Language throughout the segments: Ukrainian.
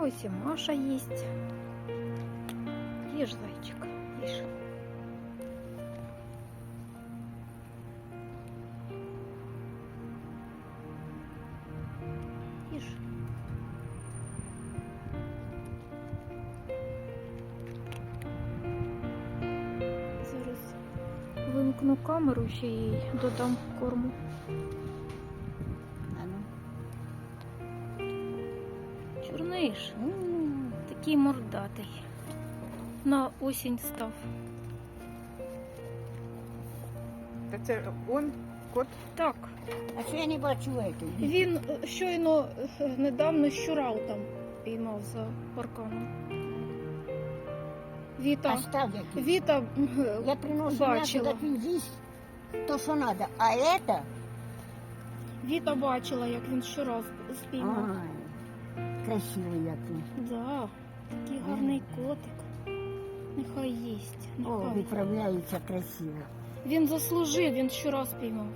Ось і Маша їсть. Їж, зайчик, їж. Їж. Зараз вимкну камеру ще їй додам корму. М, такий мордатий. На осінь став. Та це он, кот. Так, А що я не бачу этого? він е, щойно е, недавно щурал там піймав за парканом. Віта. Який. Віта Я приношу мясо, бачила. так він з'їсть то, що надо. А это... Віта бачила, як він щура спіймав. Ай, красивий який. Да, такий гарний котик. Нехай їсть. О, виправляється красиво. Він заслужив, він щура спіймав.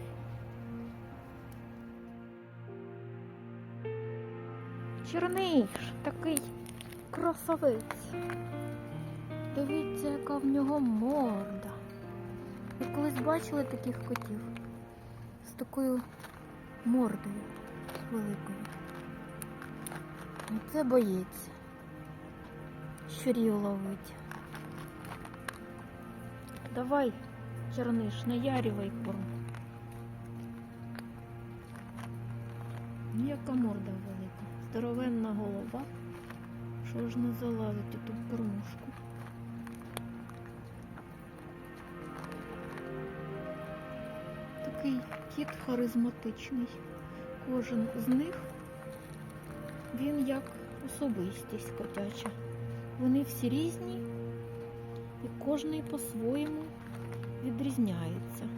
Чорниш, такий красавець. Дивіться, яка в нього морда. Ви колись бачили таких котів? З такою мордою великою. Це боїться. Щурів ловить. Давай, Чорниш, наярювай корм. Ну, Яка морда велика, здоровенна голова. Що ж не залазить у ту кормушку? Такий кіт харизматичний. Кожен з них він як особистість котяча. Вони всі різні і кожний по-своєму відрізняється.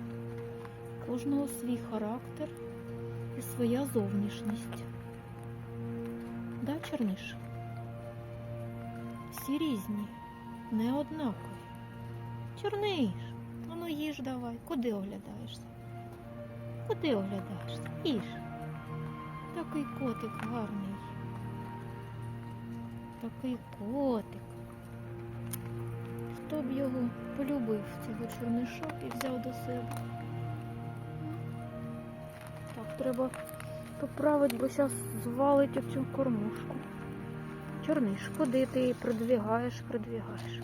Кожного свій характер і своя зовнішність. Да, Черніш? Всі різні, не однакові. Чорниш, а ну їж давай. Куди оглядаєшся? Куди оглядаєшся? Їж. Такий котик гарний. Такий котик. Хто б його полюбив, цього чорниша, і взяв до себе. Так, треба поправити, бо зараз звалить оцю кормушку. Чорниш, куди ти її продвігаєш, продвігаєш.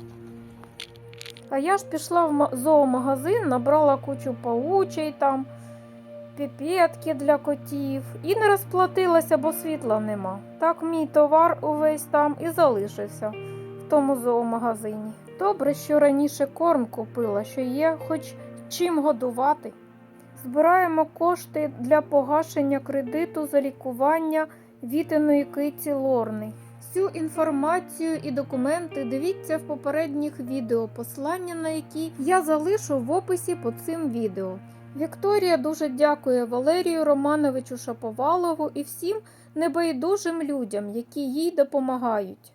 А я ж пішла в зоомагазин, набрала кучу паучей там, піпетки для котів і не розплатилася, бо світла нема. Так мій товар увесь там і залишився в тому зоомагазині. Добре, що раніше корм купила, що є хоч чим годувати. Збираємо кошти для погашення кредиту за лікування вітиної киці Лорни. Всю інформацію і документи дивіться в попередніх відео, посилання на які я залишу в описі під цим відео. Вікторія дуже дякує Валерію Романовичу Шаповалову і всім небайдужим людям, які їй допомагають.